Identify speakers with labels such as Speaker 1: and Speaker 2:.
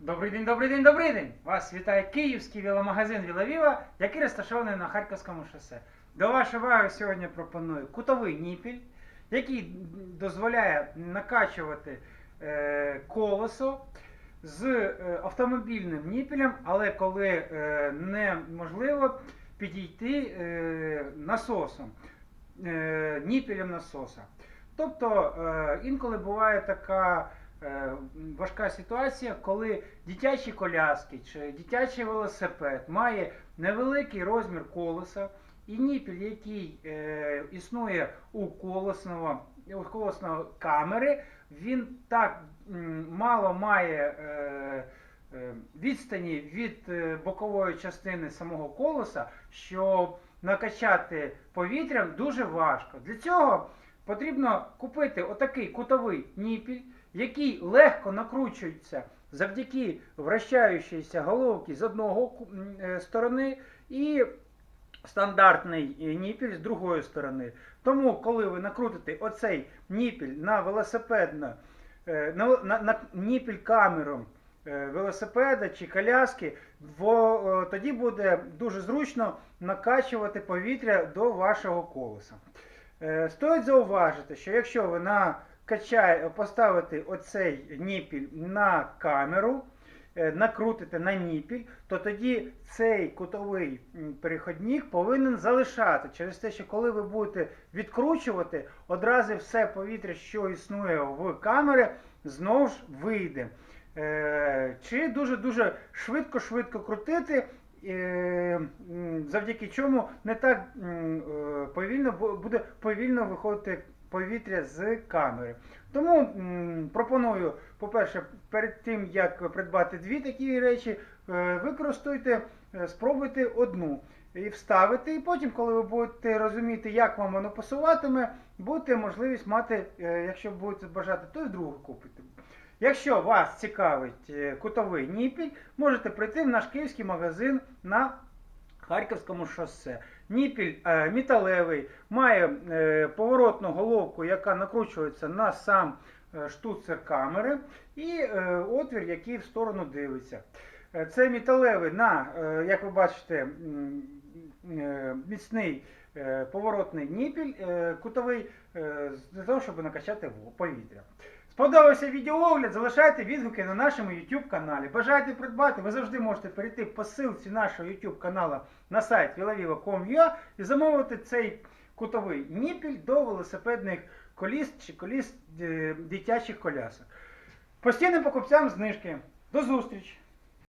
Speaker 1: Добрий день, добрий день, добрий день! Вас вітає київський веломагазин Вілавіва, який розташований на Харківському шосе. До вашої уваги сьогодні пропоную кутовий ніпіль, який дозволяє накачувати е, колесо з е, автомобільним ніпілем, але коли е, неможливо підійти е, насосом, е, ніпілем насоса. Тобто е, інколи буває така важка ситуація, коли дитячі коляски чи дитячий велосипед має невеликий розмір колеса, і ніпіль, який е, існує у колесного, у колесного камери, він так мало має е, е, відстані від е, бокової частини самого колеса, що накачати повітрям дуже важко. Для цього потрібно купити отакий кутовий ніпіль, який легко накручується завдяки вращаючійся головки з одного е, сторони і стандартний е, ніпіль з другої сторони. Тому, коли ви накрутите оцей ніпіль на велосипедна, е, на, на, на ніпіль камеру е, велосипеда чи коляски, е, тоді буде дуже зручно накачувати повітря до вашого колеса. Стоїть зауважити, що якщо ви накачає, поставите оцей ніпіль на камеру, е, накрутите на ніпіль, то тоді цей кутовий переходник повинен залишати через те, що коли ви будете відкручувати, одразу все повітря, що існує в камері, знову ж вийде. Е, Чи дуже-дуже швидко-швидко крутити, е, завдяки чому не так повільно буде повільно виходити повітря з камери. Тому м, пропоную, по-перше, перед тим як придбати дві такі речі, е, використайте, е, спробуйте одну і вставити. І потім, коли ви будете розуміти, як вам воно пасуватиме, будете можливість мати, е, якщо будете бажати, то й другу купити. Якщо вас цікавить кутовий ніпіль, можете прийти в наш київський магазин на Харківському шосе. Ніпіль е, металевий, має е, поворотну головку, яка накручується на сам е, штуцер камери, і е, отвір, який в сторону дивиться. Е, Це металевий на, е, як ви бачите, е, міцний е, поворотний ніпіль е, кутовий е, для того, щоб накачати повітря. Сподобався відеоогляд, залишайте відгуки на нашому YouTube каналі. Бажаєте придбати, ви завжди можете перейти по ссылці нашого YouTube каналу на сайт vilaviva.com.ua і замовити цей кутовий ніпіль до велосипедних коліс чи коліс е, дитячих колясок. Постійним покупцям знижки. До зустрічі!